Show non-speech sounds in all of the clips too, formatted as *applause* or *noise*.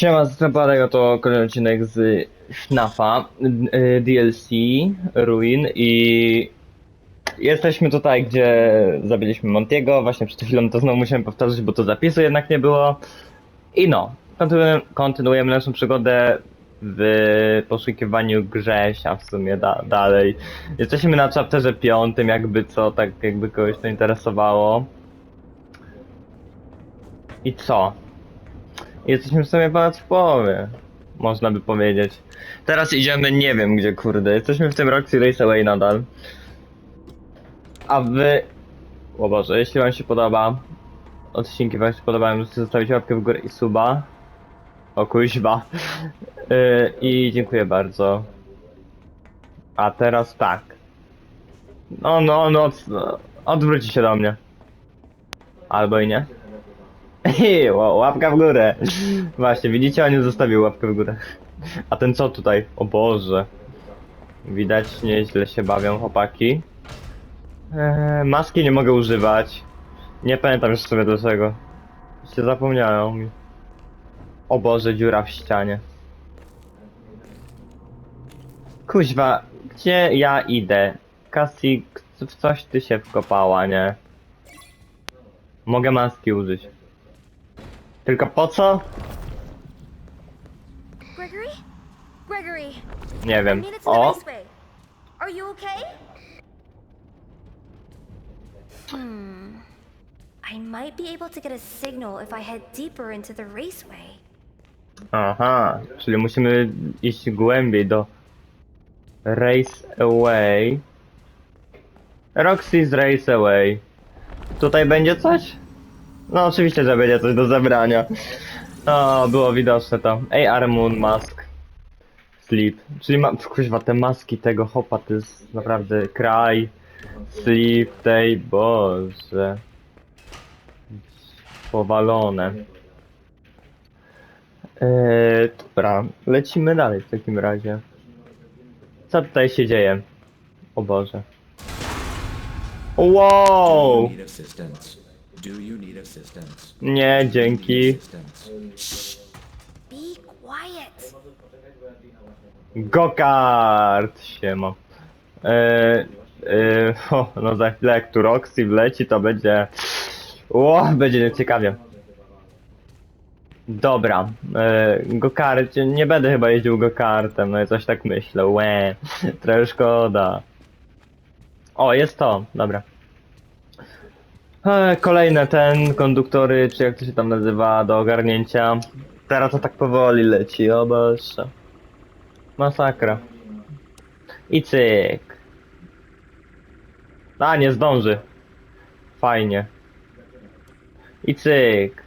Siema, Strapadego to kolejny odcinek z FNAFa, y, DLC, Ruin i jesteśmy tutaj, gdzie zabiliśmy Montiego, właśnie przed chwilą to znowu musiałem powtórzyć, bo to zapisu jednak nie było. I no, kontynuujemy, kontynuujemy naszą przygodę w poszukiwaniu Grzesia w sumie da, dalej. Jesteśmy na chapterze piątym, jakby co, tak jakby kogoś to interesowało. I co? Jesteśmy w sumie ponad w połowie, można by powiedzieć. Teraz idziemy nie wiem gdzie, kurde. Jesteśmy w tym Roxy Raceway nadal. A wy... O Boże, jeśli wam się podoba, odcinki wam się podobają, możecie zostawić łapkę w górę i suba. O kuźba. Yy, *laughs* I dziękuję bardzo. A teraz tak. No, no, no, odwróci się do mnie. Albo i nie. *laughs* Ej, ła- łapka w górę. Właśnie, widzicie, nie zostawił łapkę w górę. A ten co tutaj? O Boże. Widać, nieźle się bawią chłopaki. Eee, maski nie mogę używać. Nie pamiętam już sobie dlaczego. Się zapomniałem. O Boże, dziura w ścianie. Kuźwa, gdzie ja idę? Cassie, w coś ty się wkopała, nie? Mogę maski użyć. Tylko po co? Gregory? Gregory, Nie wiem. the O, raceway. Are you okay? Hmm. I might be able to get a signal if I head deeper into the raceway. aha, czyli musimy iść głębiej do Race Away. Roxy's Race Away. Tutaj będzie coś? No oczywiście, że będzie coś do zebrania. O, było widoczne to. AR Moon Mask. Sleep. Czyli ma... Kuźwa, te maski tego hopa to jest naprawdę kraj. Sleep tej, boże. Powalone. Eee, dobra, lecimy dalej w takim razie. Co tutaj się dzieje? O Boże. Wow! Do you need assistance? Nie, dzięki. Be quiet. Gokart! Siema. Eee, eee, *laughs* o, no za chwilę jak tu Roxy wleci, to będzie... O, będzie ciekawie. Dobra, eee, gokart, nie będę chyba jeździł gokartem, no i coś tak myślę, łe, *laughs* trochę szkoda. O, jest to, dobra. E, kolejne ten, konduktory, czy jak to się tam nazywa, do ogarnięcia. Teraz to tak powoli leci, o Boże. Masakra. I cyk. A, nie zdąży. Fajnie. I cyk.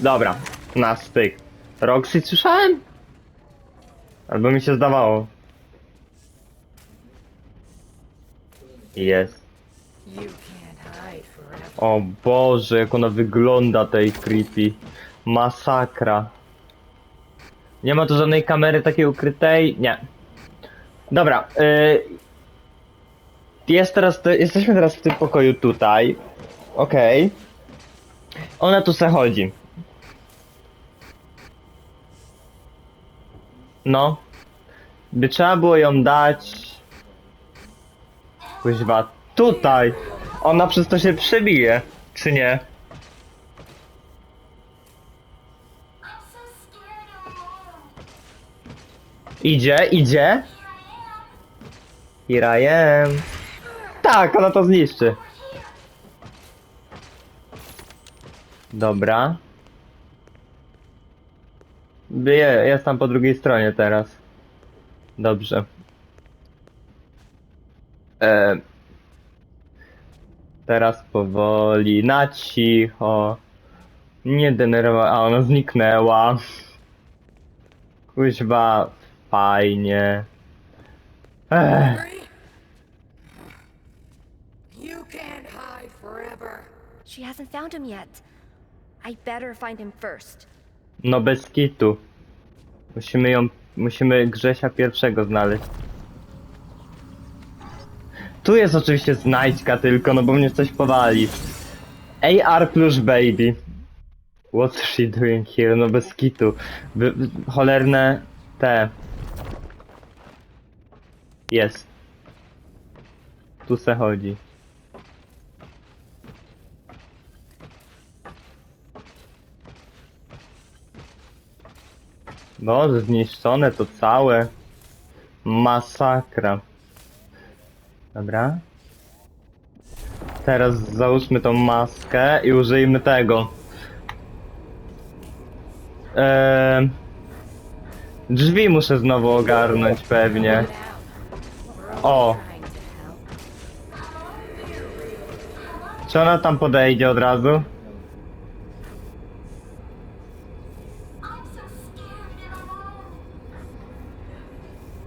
Dobra, na styk. Roxy słyszałem? Albo mi się zdawało. Jest. O Boże, jak ona wygląda tej creepy. Masakra. Nie ma tu żadnej kamery takiej ukrytej? Nie. Dobra, y... Jest teraz, jesteśmy teraz w tym pokoju tutaj. Okej. Ona tu se chodzi. No. By trzeba było ją dać... Kuźwa, tutaj! Ona przez to się przebije, czy nie? Idzie, idzie. Here I am. Tak, ona to zniszczy. Dobra. Je, jest tam po drugiej stronie teraz. Dobrze. E, teraz powoli, na cicho. Nie denerwować. A ona zniknęła. Kuźwa, fajnie. Ech, You can't hide forever. She hasn't found him yet. I better find him first. no bez kitu. Musimy ją, musimy Grzesia pierwszego znaleźć. Tu jest oczywiście znajdźka tylko, no bo mnie coś powali. AR plus baby. What's she doing here? No bez kitu. Cholerne te. Jest. Tu se chodzi. No, zniszczone to całe. Masakra. Dobra. Teraz załóżmy tą maskę i użyjmy tego. Eee, drzwi muszę znowu ogarnąć pewnie. O. Czy ona tam podejdzie od razu?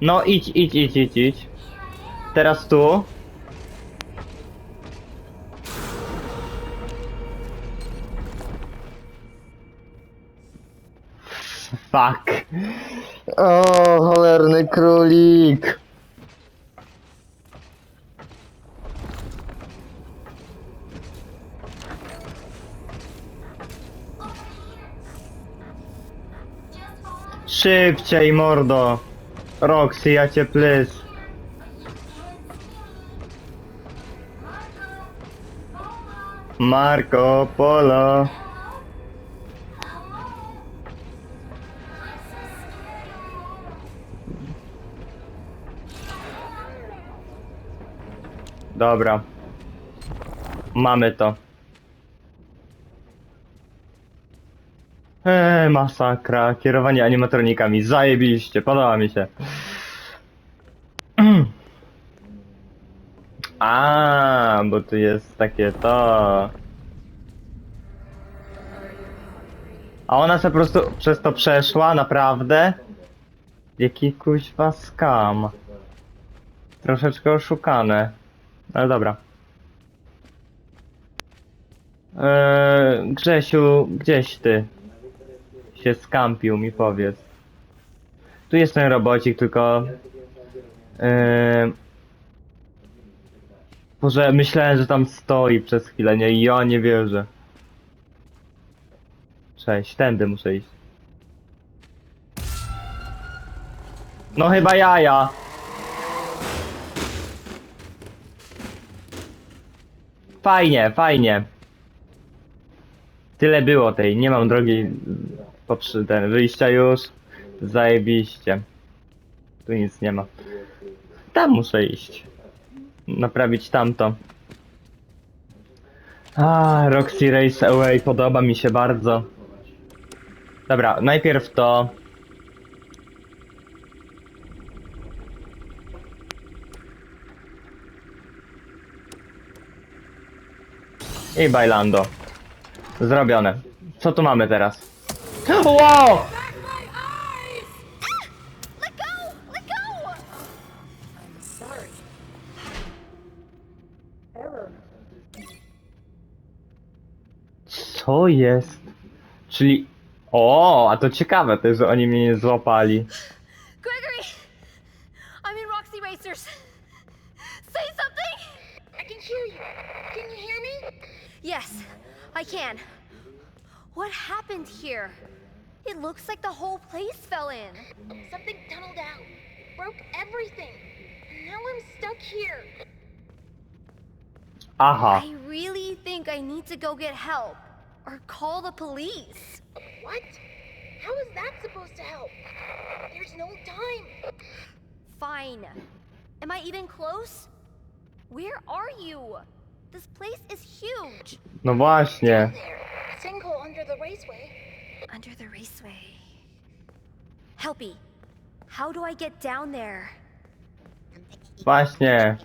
No idź, idź, idź, idź, idź. Teraz tu. Fuck. O, cholerny królik. Szybciej, mordo. Roxy, ja cię plys. Marco Polo. Dobra. Mamy to. Eee, masakra. Kierowanie animatronikami. Zajebiście, podoba mi się. *clears throat* A, bo tu jest takie to. A ona se po prostu przez to przeszła, naprawdę? Jaki kuźwa skam. Troszeczkę oszukane. Ale dobra. Eee, Grzesiu, gdzieś ty się skampił, mi powiedz. Tu jest ten robocik, tylko... Eee, Boże, myślałem, że tam stoi przez chwilę, nie? Ja nie wierzę. Cześć, tędy muszę iść. No chyba jaja. Fajnie, fajnie. Tyle było tej, nie mam drogi poprzy ten wyjścia już. Zajebiście. Tu nic nie ma. Tam muszę iść. Naprawić tamto. A, Roxy Race Away podoba mi się bardzo. Dobra, najpierw to. I bailando. Zrobione. Co tu mamy teraz? *laughs* Wow! Co jest? Czyli... O, a to ciekawe też, że oni mnie nie złapali. Gregory! I'm in Roxy Racers. Say something! I can hear you. Can you hear me? Yes, I can. What happened here? It looks like the whole place fell in. Something tunneled out, broke everything. And now I'm stuck here. Aha. I really think I need to go get help or call the police. What? How is that supposed to help? There's no time. Fine. Am I even close? Where are you? This place is huge. No właśnie. There. Sinkhole under the raceway. Under the raceway. Helpy, how do I get down there? Właśnie.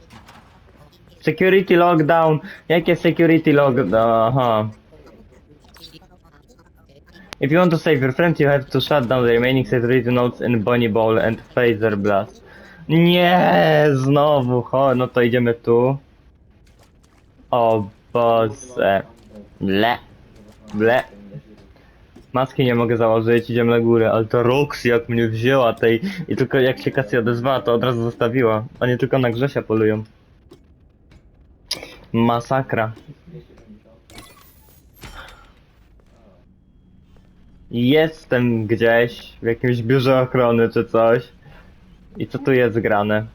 Security lockdown. Jakie security lockdown? Aha. If you want to save your friends, you have to shut down the remaining security nodes in Bonnie Ball and Phaser Blast. Nie, znowu, cho, no to idziemy tu. O Boże. Ble. Ble. Maski nie mogę założyć, idziemy na górę, ale to Roxy jak mnie wzięła tej i tylko jak się Cassie odezwała, to od razu zostawiła. Oni tylko na Grzesia polują. Masakra. Jestem gdzieś w jakimś biurze ochrony czy coś. I co tu jest grane?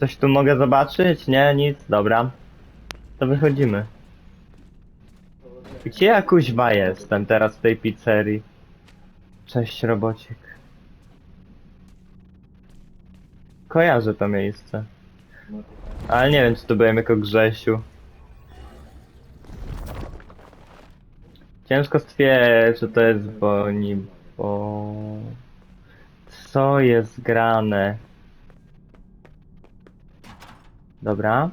Coś tu mogę zobaczyć? Nie, nic, dobra. To wychodzimy. Gdzie ja kuźwa jestem teraz w tej pizzerii? Cześć robocik. Kojarzę to miejsce. Ale nie wiem czy to byłem jako Grzesiu. Ciężko stwierdzić, czy to jest Boni, bo... Co jest grane? Dobra.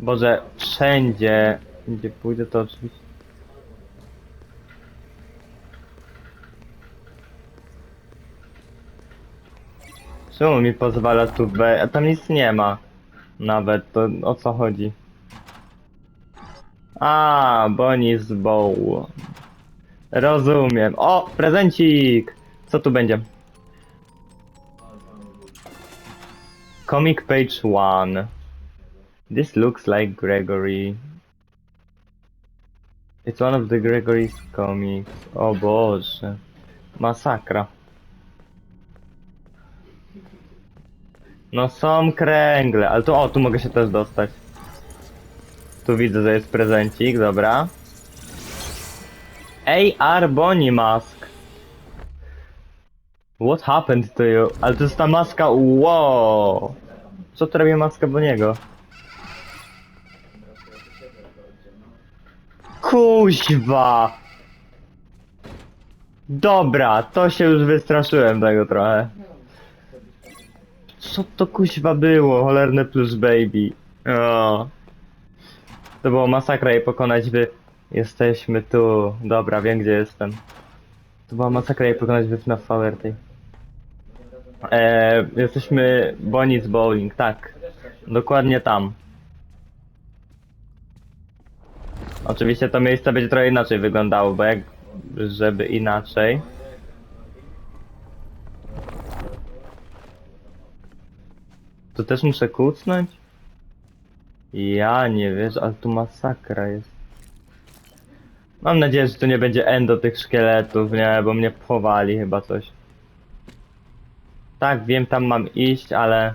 Boże, wszędzie, gdzie pójdę to oczywiście... Czemu mi pozwala tu we... A tam nic nie ma. Nawet, to o co chodzi? A, Bonnie's Bow. Rozumiem. O, prezencik! Co tu będzie? Comic page 1. This looks like Gregory. It's one of the Gregory's comics. O Boże. Masakra. No są kręgle, ale tu, o, tu mogę się też dostać. Tu widzę, że jest prezencik, dobra. AR Bonnie Mask. What happened to you? Ale to jest ta maska, wow. Co to robi maska Boniego? Kuźwa! Dobra, to się już wystraszyłem tego trochę. Co to kuźwa było? Cholerne plus baby. To było masakra jej pokonać wy. Jesteśmy tu. Dobra, wiem gdzie jestem. To była masakra jej pokonać wy na Power tej. Eee, jesteśmy Bonnie's Bowling, tak. Dokładnie tam. Oczywiście to miejsce będzie trochę inaczej wyglądało, bo jak żeby inaczej. To też muszę kucnąć? Ja nie wiesz, ale tu masakra jest. Mam nadzieję, że to nie będzie endo tych szkieletów, nie, bo mnie chowali chyba coś. Tak, wiem, tam mam iść, ale...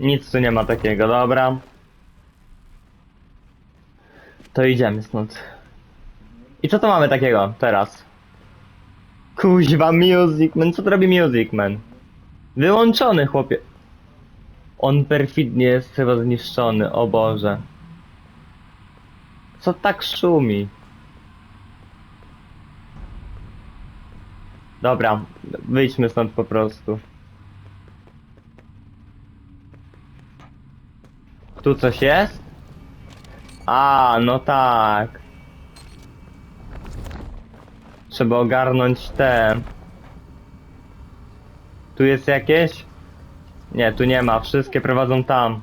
Nic tu nie ma takiego, dobra. To idziemy stąd. I co to mamy takiego teraz? Kuźwa, Music Man, co to robi Music Man? Wyłączony, chłopie. On perfidnie jest chyba zniszczony, o Boże. Co tak szumi? Dobra, wyjdźmy stąd po prostu. Tu coś jest? A, no tak. Trzeba ogarnąć te. Tu jest jakieś? Nie, tu nie ma. Wszystkie prowadzą tam.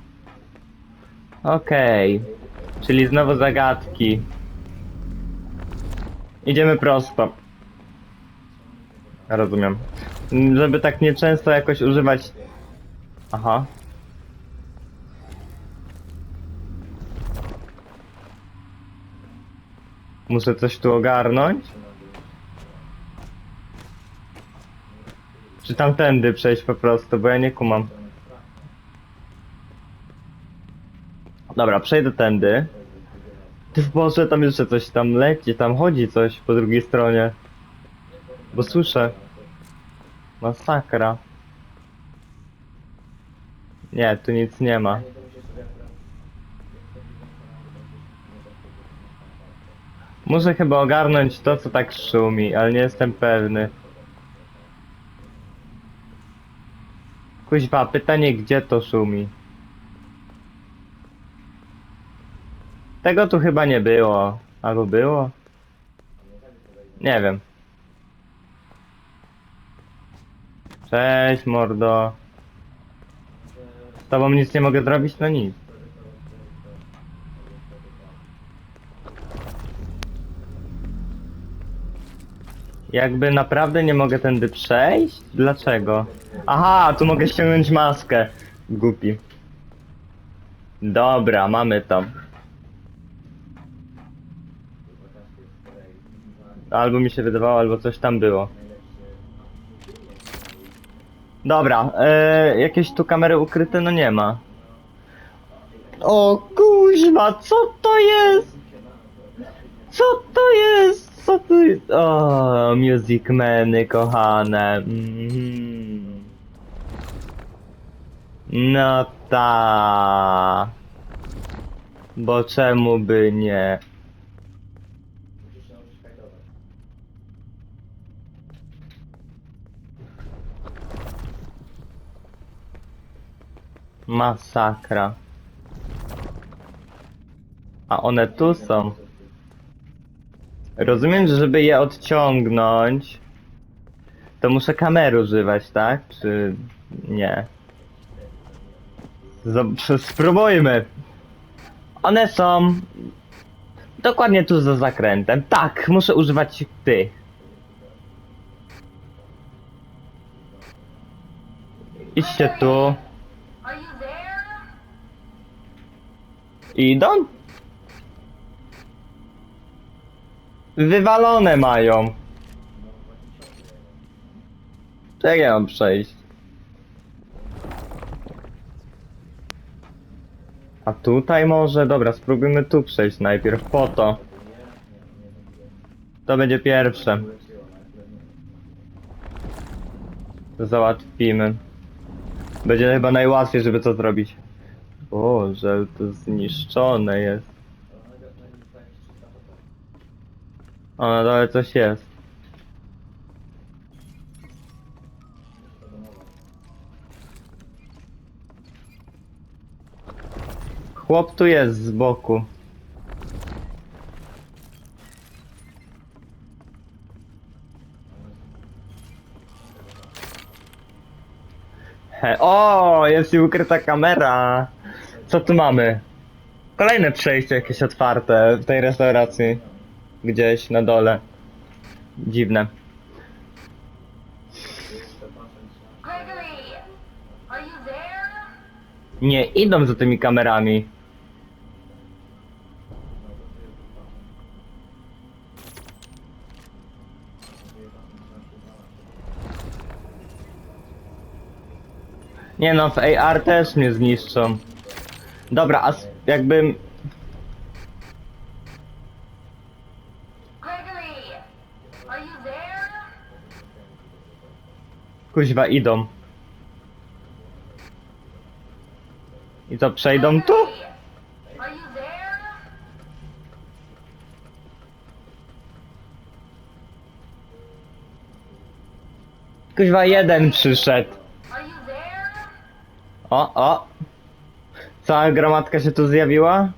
Okej. Czyli znowu zagadki. Idziemy prosto. Rozumiem. Żeby tak nieczęsto jakoś używać... Aha. Muszę coś tu ogarnąć? Czy tamtędy przejść po prostu, bo ja nie kumam. Dobra, przejdę tędy. Ty Boże, tam jeszcze coś tam leci, tam chodzi coś po drugiej stronie. Bo słyszę. Masakra. Nie, tu nic nie ma. Muszę chyba ogarnąć to, co tak szumi, ale nie jestem pewny. Kuźwa, pytanie, gdzie to szumi? Tego tu chyba nie było. Albo było? Nie wiem. Cześć, mordo. Z tobą nic nie mogę zrobić? No nic. Jakby naprawdę nie mogę tędy przejść? Dlaczego? Aha, tu mogę ściągnąć maskę. Głupi. Dobra, mamy to. Albo mi się wydawało, albo coś tam było. Dobra, e, jakieś tu kamery ukryte? No nie ma. O kuźma, co to jest? Co to jest? Co jest? O, Music Many, kochane. Mhm. No ta. Bo czemu by nie? Masakra. A one tu są. Rozumiem, że żeby je odciągnąć, to muszę kamery używać, tak? Czy nie? Zob- *laughs* spróbujmy. One są dokładnie tu za zakrętem. Tak, muszę używać tych. Idźcie tu. There? Idą? Wywalone mają. Jak ja mam przejść? A tutaj może? Dobra, spróbujmy tu przejść najpierw, po to. To będzie pierwsze. To załatwimy. Będzie chyba najłatwiej, żeby to zrobić. O, że to zniszczone jest. O, na dole coś jest. Chłop tu jest z boku. O, jest i ukryta kamera. Co tu mamy? Kolejne przejście jakieś otwarte w tej restauracji. Gdzieś na dole. Dziwne. Nie, idą za tymi kamerami. Nie no, w AR też mnie zniszczą. Dobra, a jakbym... Gregory, are you there? Kuźwa, idą. I co, przejdą tu? Kuźwa, jeden przyszedł. O, o. Cała gromadka się tu zjawiła?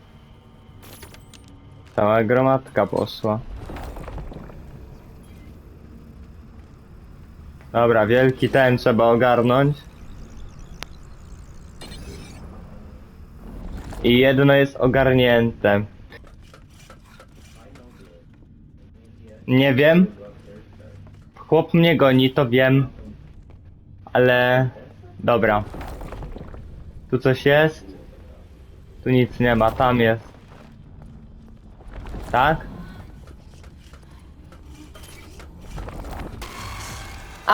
Cała gromadka poszła. Dobra, wielki ten trzeba ogarnąć. I jedno jest ogarnięte. Nie wiem. Chłop mnie goni, to wiem. Ale... Dobra. Tu coś jest? Tu nic nie ma, tam jest. Tak?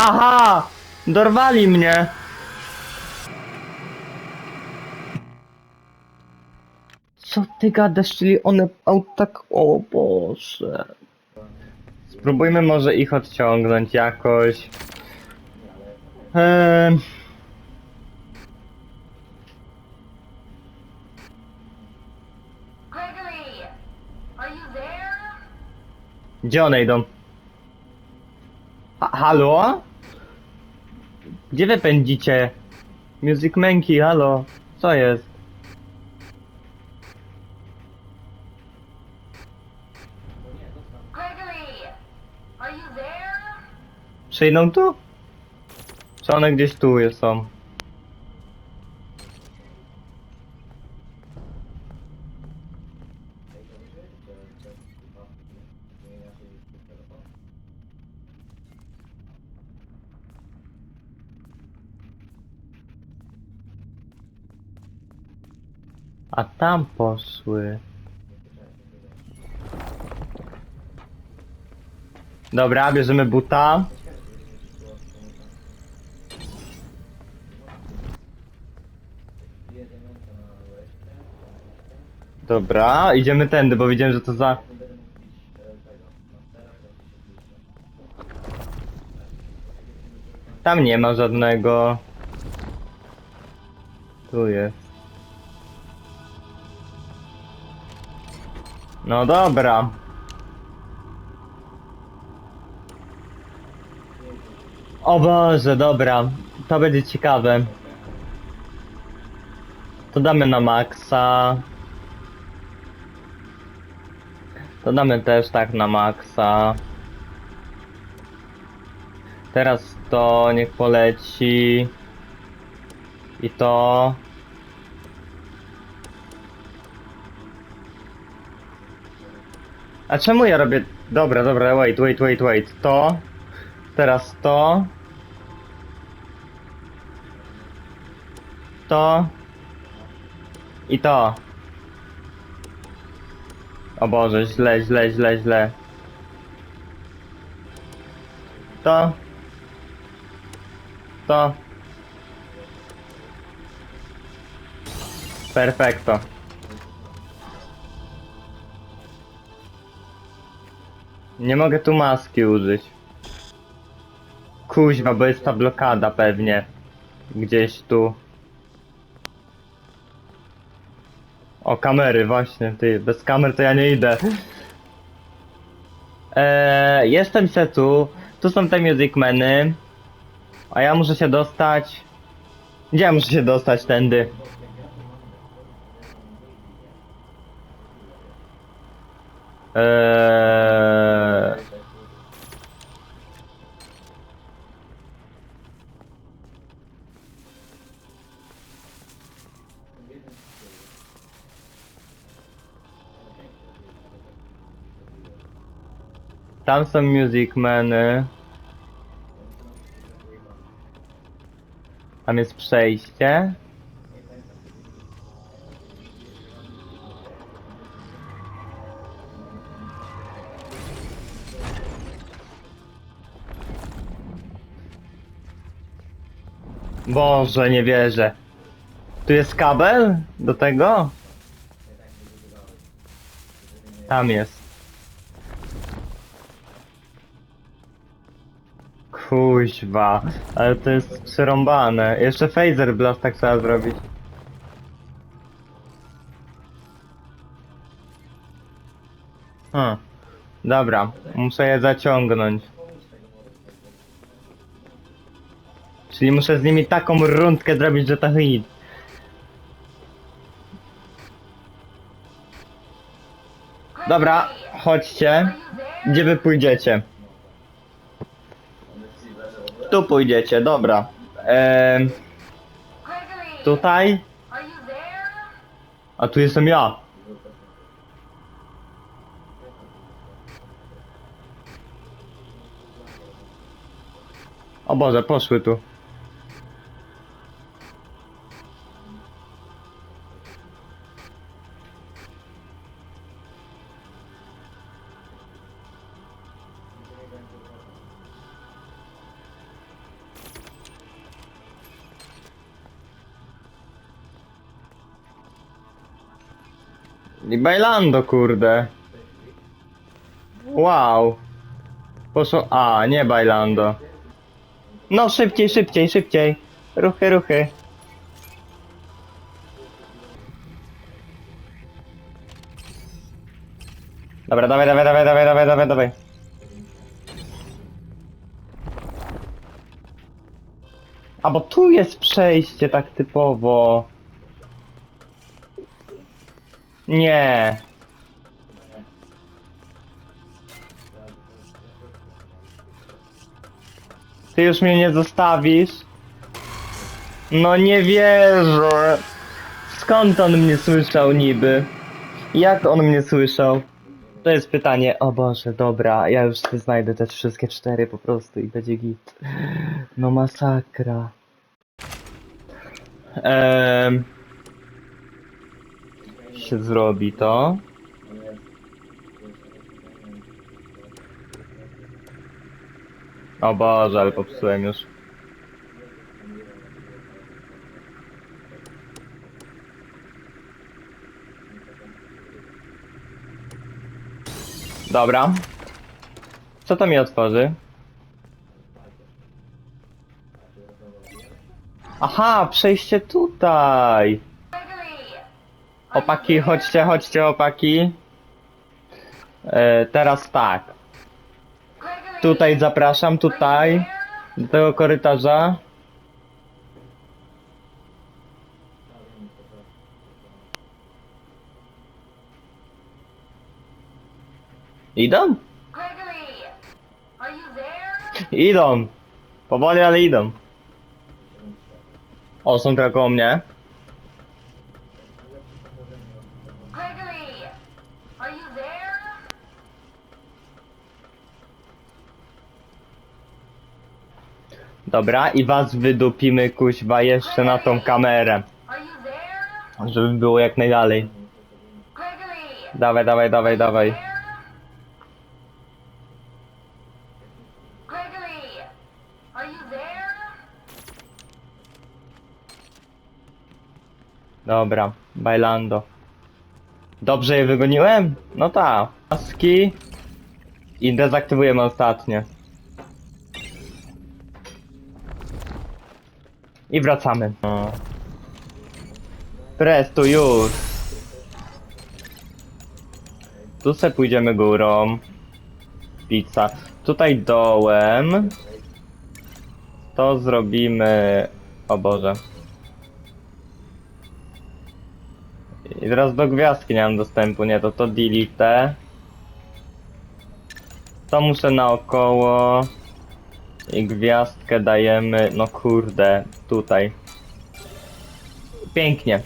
Aha! Dorwali mnie! Co ty gadasz, czyli one au tak... O Boże. Spróbujmy może ich odciągnąć jakoś. Eee... Gdzie one idą? Ha halo? Gdzie wy pędzicie? Music Manki, halo? Co jest? Gregory, are you there? Przyjdą tu? Czy one gdzieś tu są? Tam poszły. Dobra, bierzemy buta. Dobra, idziemy tędy, bo widziałem, że to za... Tam nie ma żadnego... Tu jest. No dobra. O Boże, dobra. To będzie ciekawe. To damy na maksa. To damy też tak na maksa. Teraz to niech poleci. I to. A czemu ja robię... Dobra, dobra, wait, wait, wait, wait. To. Teraz to. To. I to. O Boże, źle, źle, źle, źle. To. To. Perfekto. Nie mogę tu maski użyć. Kuźwa, bo jest ta blokada pewnie. Gdzieś tu. O, kamery, właśnie, ty, bez kamer to ja nie idę. Eee, jestem se tu, tu są te music meny, a ja muszę się dostać... Gdzie ja muszę się dostać tędy? Eee... Tam są music meny. Tam jest przejście. Boże, nie wierzę. Tu jest kabel do tego? Tam jest. Kuźwa, ale to jest przerąbane. Jeszcze phaser blast tak trzeba zrobić. Hmm. Dobra, muszę je zaciągnąć. Czyli muszę z nimi taką rundkę zrobić, że to hit. Dobra, chodźcie. Gdzie wy pójdziecie? Tu pójdziecie, dobra. Gregory, tutaj? A tu jestem ja. O Boże, poszły tu. I bailando, kurde. Wow. Poszło... A, nie bailando. No, szybciej, szybciej, szybciej. Ruchy, ruchy. Dobra, dawaj, dawaj, dawaj, dawaj, dawaj, dawaj, dawaj. A bo tu jest przejście tak typowo. Nie. Ty już mnie nie zostawisz? No nie wierzę. Skąd on mnie słyszał niby? Jak on mnie słyszał? To jest pytanie. O Boże, dobra, ja już znajdę te wszystkie cztery po prostu i będzie git. No masakra. Ehm. Się zrobi to. O Boże, ale popsułem już. Dobra. Co to mi otworzy? Aha, przejście tutaj. Opaki, chodźcie, chodźcie, opaki. E, teraz tak. Tutaj zapraszam, tutaj. Do tego korytarza. Idą? Idą. Powoli, ale idą. O, są tylko mnie. Gregory! Are you there? Dobra, i was wydupimy kuźwa jeszcze na tą kamerę. Żeby było jak najdalej. Dawaj, dawaj, dawaj, dawaj. Dobra, bailando. Dobrze je wygoniłem? No ta. Maski. I dezaktywujemy ostatnie. I wracamy. No. Presto już. Tu se pójdziemy górą. Pizza. Tutaj dołem. To zrobimy... O Boże. I teraz do gwiazdki nie mam dostępu, nie, to to delete. To muszę naokoło. I gwiazdkę dajemy, no kurde, tutaj. Pięknie.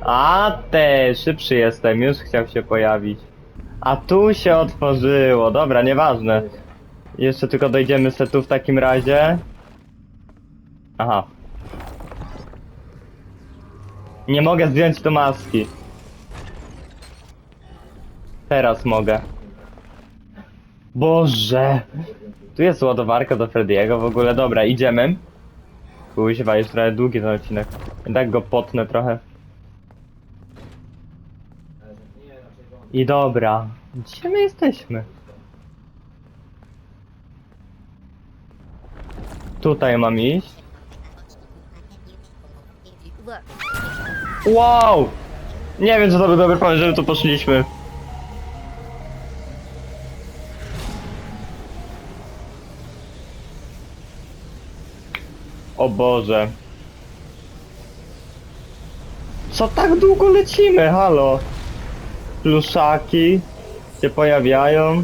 A te, szybszy jestem, już chciał się pojawić. A tu się otworzyło, dobra, nieważne. Jeszcze tylko dojdziemy se tu w takim razie. Aha, nie mogę zdjąć tu maski. Teraz mogę. Boże! Tu jest ładowarka do Frediego w ogóle. Dobra, idziemy. Kuźwa, jest trochę długi ten odcinek. I tak go potnę trochę. I dobra. Gdzie my jesteśmy? Tutaj mam iść. Wow! Nie wiem, czy to był dobry pomysł, żeby tu poszliśmy. O Boże. Co tak długo lecimy, halo? Pluszaki się pojawiają.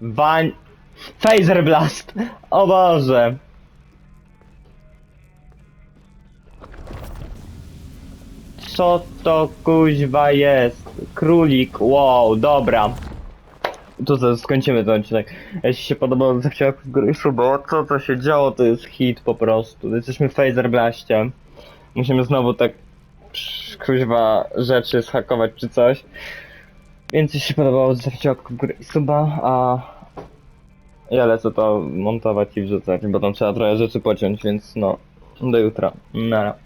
Wań... Phaser Blast! O Boże! Co to kuźwa jest? Królik, wow, dobra. Tu to skończymy ten odcinek. Jeśli się podobało, to chciałem w górę to co się działo to jest hit po prostu. Jesteśmy w Blaście. Musimy znowu tak kuźwa rzeczy zhakować czy coś. Więc jeśli się podobało, zostawcie łapkę w górę i suba, a ja lecę to montować i wrzucać, bo tam trzeba trochę rzeczy pociąć, więc no, do jutra. Nara.